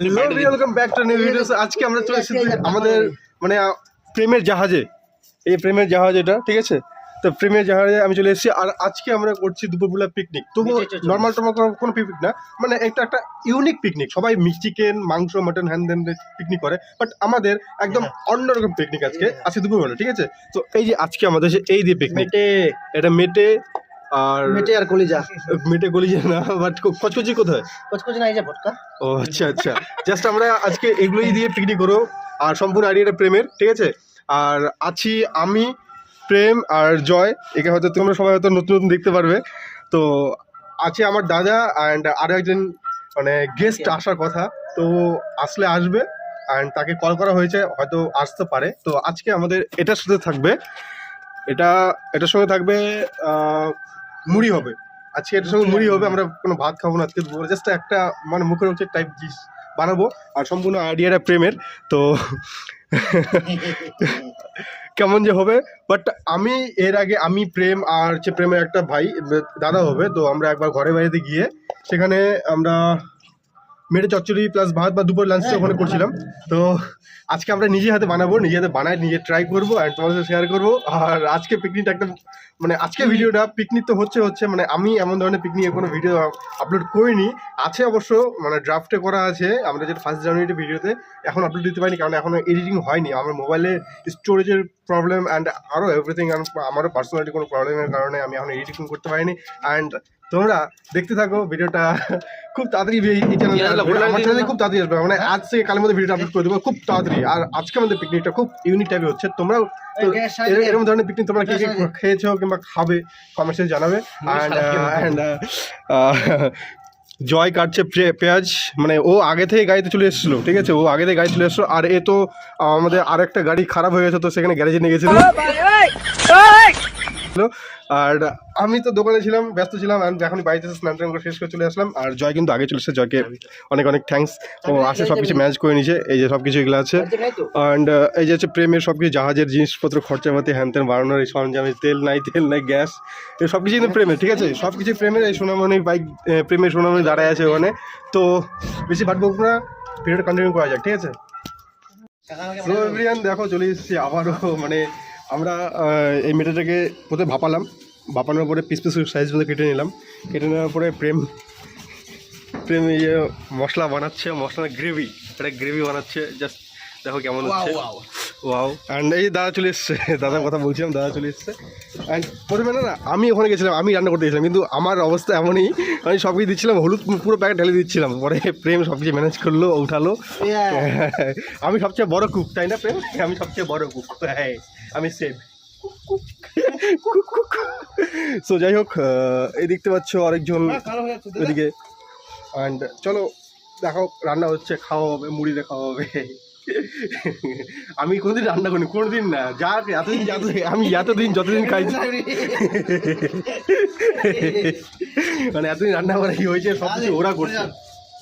Welcome back to new videos আজকে আমরা চলে এসেছি আমাদের মানে প্রেমের জাহাজে। এই প্রেমের জাহাজ এটা ঠিক আছে? তো প্রেমের জাহাজে আমি চলে এসেছি আর আজকে আমরা করছি দুপুরবেলা পিকনিক তবু নর্মাল টর্মাল কোনো কোনো পিকনিক না মানে একটা একটা ইউনিক পিকনিক সবাই চিকেন মাংস মাটন হ্যান দেন পিকনিক করে বাট আমাদের একদম অন্যরকম পিকনিক আজকে আজকে দুপুরবেলা ঠিক আছে? তো এই যে আজকে আমাদের এই দিয়ে পিকনিক এটা মেটে আর মেটে আর কলিজা। মেটে যায় না বাট কচকচি কোথায়? কচকচ না এই যে ভটকা। ও আচ্ছা আচ্ছা। জাস্ট আমরা আজকে এগুলোই দিয়ে পিকনিক করব। আর সম্পূর্ণ আইডিয়াটা প্রেমের ঠিক আছে? আর আছি আমি প্রেম আর জয়। একে হয়তো তোমরা সবাই হয়তো নতুন নতুন দেখতে পারবে। তো আছে আমার দাদা অ্যান্ড আরও একজন মানে গেস্ট আসার কথা। তো আসলে আসবে অ্যান্ড তাকে কল করা হয়েছে হয়তো আসতে পারে। তো আজকে আমাদের এটার সাথে থাকবে। এটা এটার সঙ্গে থাকবে মুড়ি হবে। আজকে এটার সঙ্গে মুড়ি হবে আমরা কোনো ভাত খাব না আজকে জাস্ট একটা মানে মুখের হচ্ছে টাইপ ডিশ বানাবো আর সম্পূর্ণ আইডিয়াটা প্রেমের। তো কেমন যে হবে বাট আমি এর আগে আমি প্রেম আর হচ্ছে প্রেমের একটা ভাই দাদা হবে তো আমরা একবার ঘরে বাড়িতে গিয়ে সেখানে আমরা মেটে চচ্চড়ি প্লাস ভাত বা দুপুর লাঞ্চটা ওখানে করছিলাম। তো আজকে আমরা নিজে হাতে বানাবো নিজে হাতে বানাই নিজে ট্রাই করব অ্যান্ড তোমাদের সাথে শেয়ার করব। আর আজকে পিকনিকটা একদম মানে আজকে ভিডিওটা পিকনিক তো হচ্ছে হচ্ছে মানে আমি এমন ধরনের পিকনিক কোনো ভিডিও আপলোড করিনি। আছে অবশ্য মানে ড্রাফটে করা আছে আমরা যেটা ফার্স্ট জানুয়ারিতে ভিডিওতে এখন আপলোড দিতে পারিনি কারণ এখনও এডিটিং হয়নি। আমার মোবাইলে স্টোরেজের প্রবলেম অ্যান্ড আরও এভরিথিং আমারও পার্সোনালিটি কোনো প্রবলেমের কারণে আমি এখন এডিটিং করতে পারিনি। অ্যান্ড তোমরা দেখতে থাকো ভিডিওটা খুব তাড়াতাড়ি এই- চ্যানেলে আমার চ্যানেলে খুব তাড়াতাড়ি আসবে মানে আজ থেকে কালের মধ্যে ভিডিওটা আপলোড করে দেবো খুব তাড়াতাড়ি আর আজকে আমাদের পিকনিকটা খুব ইউনিক টাইপের হচ্ছে তোমরাও এরকম ধরনের পিকনিক তোমরা কে কে খেয়েছো কিংবা খাবে কমেন্টসে জানাবে অ্যান্ড অ্যান্ড জয় কাটছে পেঁয়াজ মানে ও আগে থেকে গাড়িতে চলে এসেছিল ঠিক আছে ও আগে থেকে গাড়ি চলে এসেছিল আর এ তো আমাদের আরেকটা গাড়ি খারাপ হয়ে গেছে তো সেখানে গ্যারেজে নিয়ে গেছিল আর আমি তো দোকানে ছিলাম ব্যস্ত ছিলাম and এখন বাড়িতে স্নান টান করে শেষ করে চলে আসলাম। আর জয় কিন্তু আগে চলে এসেছে জয়কে অনেক অনেক থ্যাঙ্কস ও আসে সব কিছু ম্যানেজ করে নিয়েছে এই যে সব কিছু এগুলো আছে। অ্যান্ড এই যে হচ্ছে প্রেমের সব কিছু জাহাজের জিনিসপত্র খরচাপাতি হ্যান ত্যান বানানোর এই সরঞ্জাম তেল নাই তেল নাই গ্যাস এই সব কিছুই কিন্তু প্রেমের ঠিক আছে? সব কিছু প্রেমের এই সোনামণি বাইক প্রেমের সোনামণি দাঁড়ায় আছে ওখানে। তো বেশি ভাট না ভিডিওটা কন্টিনিউ করা যাক ঠিক আছে? দেখো চলে এসেছি আবারও মানে আমরা এই মেটাটাকে প্রথমে ভাপালাম। ভাপানোর পরে পিস পিস সাইজ মতো কেটে নিলাম। কেটে নেওয়ার পরে প্রেম প্রেম এই যে মশলা বানাচ্ছে মশলা গ্রেভি এটা গ্রেভি বানাচ্ছে। জাস্ট দেখো কেমন হচ্ছে। ওয়াও অ্যান্ড এই দাদা চলে এসছে। দাদার কথা বলছিলাম দাদা চলে এসছে। অ্যান্ড প্রথমে না না আমি ওখানে গেছিলাম আমি রান্না করতে গেছিলাম কিন্তু আমার অবস্থা এমনই। আমি সব কিছু দিচ্ছিলাম হলুদ পুরো প্যাকেট ঢেলে দিচ্ছিলাম। পরে প্রেম সব কিছু ম্যানেজ করল উঠালো। আমি সবচেয়ে বড় কুক তাই না প্রেম? আমি সবচেয়ে বড় কুক হ্যাঁ আমি সেভ সো যাই হোক এই দেখতে পাচ্ছ আরেকজন ওইদিকে অ্যান্ড চলো দেখো রান্না হচ্ছে খাওয়া হবে মুড়িতে খাওয়া হবে। আমি কোনোদিন রান্না করিনি কোনোদিন না যা এতদিন যত আমি এতদিন যতদিন খাইছি মানে এতদিন রান্না করা কি হয়েছে সব কিছু ওরা করছে।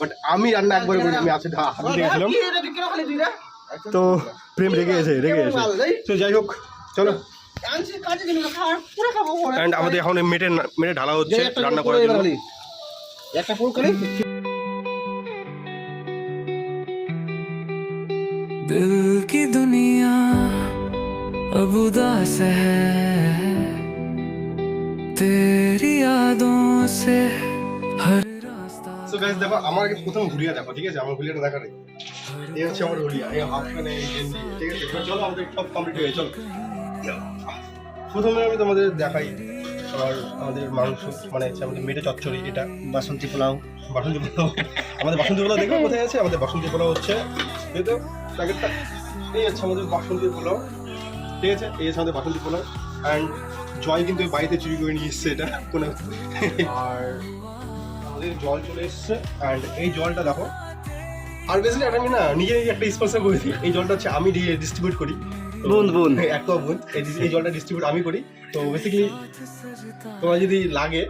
বাট আমি রান্না একবার করি আমি আছে হাতে দেখেছিলাম তো প্রেম রেগে গেছে রেগে গেছে তো যাই হোক চলো অ্যান্ড আমাদের এখন মেটে মেটে ঢালা হচ্ছে রান্না করার জন্য একটা ফুল খালি दिल की दुनिया अब उदास है तेरी यादों से हर रास्ता সো গাইস দেখো আমার আগে প্রথম হুলিয়া দেখো ঠিক আছে আমার হুলিয়াটা দেখা নেই এই হচ্ছে আমার হুলিয়া এই হাফ প্যান্ট ঠিক আছে চলো আমাদের সব কমপ্লিট হয়ে চলো প্রথমে আমি তোমাদের দেখাই আর আমাদের মাংস মানে হচ্ছে আমাদের মেটে চচ্চড়ি এটা বাসন্তী পোলাও বাসন্তী পোলাও আমাদের বাসন্তী পোলাও দেখো কোথায় আছে আমাদের বাসন্তী পোলাও হচ্ছে এই তো প্যাকেটটা এই হচ্ছে আমাদের বাসন্তী পোলাও ঠিক আছে এই হচ্ছে আমাদের বাসন্তী পোলাও অ্যান্ড জয় কিন্তু বাড়িতে চুরি করে নিয়ে এসছে এটা কোনো আর আমাদের জল চলে এসছে অ্যান্ড এই জলটা দেখো আর বেশি আমি না নিজে নিজে একটা স্পন্সর করে দিই। এই জলটা হচ্ছে আমি ডিস্ট্রিবিউট করি। বুন, বুন। একটা বুন। এই জলটা ডিস্ট্রিবিউট আমি করি। তো বেসিক্যালি তোমার যদি লাগে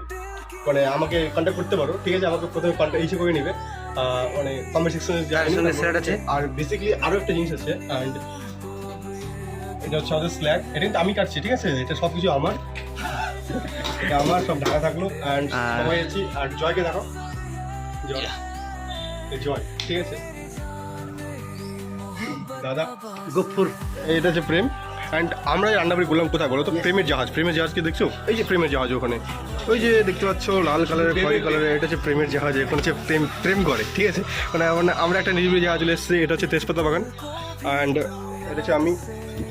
মানে আমাকে কন্ট্যাক্ট করতে পারো ঠিক আছে? আমাকে প্রথমে কন্ট্যাক্ট ইস্যু করে নেবে। মানে কমেন্ট সেকশনে তার আছে? আর বেসিক্যালি আরও একটা জিনিস আছে অ্যান্ড এটা হচ্ছে আমাদের স্ল্যাগ এটা কিন্তু আমি কাটছি ঠিক আছে? এটা সব কিছু আমার। এটা আমার সব ঢাকা থাকল। অ্যান্ড সবাই আছি। আর জয়কে দেখো। জয়। জয় ঠিক আছে? দাদা? গফুর। এটা হচ্ছে প্রেম। অ্যান্ড আমরা রান্নাবাড়ি করলাম কোথায় বলো তো? প্রেমের জাহাজ। প্রেমের জাহাজ কি দেখছ? এই যে প্রেমের জাহাজ ওখানে। ওই যে দেখতে পাচ্ছ লাল কালারের খয়েরি কালারের এটা হচ্ছে প্রেমের জাহাজ। এখন হচ্ছে প্রেম প্রেম করে ঠিক আছে? মানে মানে আমরা একটা নিরিবিলি জাহাজ চলে এসেছি। এটা হচ্ছে তেজপাতা বাগান। অ্যান্ড এটা হচ্ছে আমি।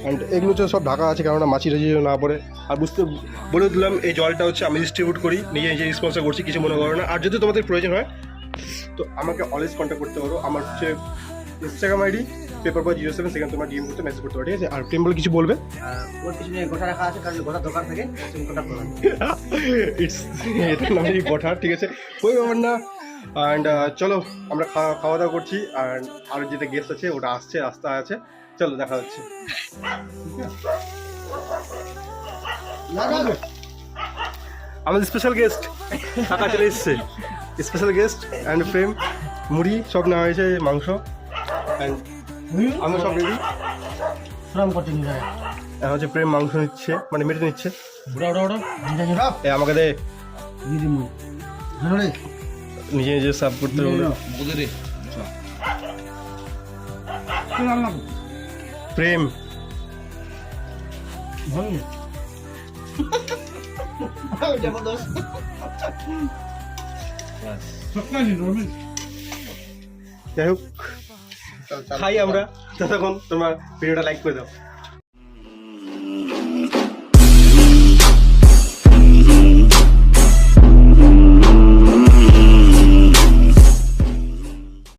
অ্যান্ড এগুলো হচ্ছে সব ঢাকা আছে কেননা মাছি টাছি না পড়ে। আর বুঝতে বলে দিলাম এই জলটা হচ্ছে আমি ডিস্ট্রিবিউট করি। নিজে নিজে স্পন্সর করছি কিছু মনে করো না। আর যদি তোমাদের প্রয়োজন হয় তো আমাকে অলওয়েজ কন্ট্যাক্ট করতে পারো। আমার হচ্ছে Instagram ID paper boy zero seven সেখানে তোমার ডিএম করতে মেসেজ করতে পারো ঠিক আছে? আর প্রেম বলে কিছু বলবে? ওর পিছনে গোটা রাখা আছে কারণ গোটা দোকান থেকে তুমি গোটা প্রধান ইটস এটার নামে গোঠা ঠিক আছে? ওই ব্যাপার না। অ্যান্ড চলো আমরা খাওয়া খাওয়া দাওয়া করছি। অ্যান্ড আরও যেটা গেস্ট আছে ওটা আসছে রাস্তা আছে। চলো দেখা হচ্ছে। আমাদের স্পেশাল গেস্ট টাকা চলে এসছে। স্পেশাল গেস্ট অ্যান্ড ফ্রেম মুড়ি সব নেওয়া হয়েছে মাংস অ্যান্ড আমরা সব রেডি শ্রম করতে নিয়ে এখন হচ্ছে প্রেম মাংস নিচ্ছে মানে মেটে নিচ্ছে। এ আমাকে দে। দিদি মুই ধরে নিজে নিজে সার্ভ করতে হবে। প্রেম। যাই হোক খাই আমরা। ততক্ষণ তোমরা ভিডিওটা লাইক করে দাও।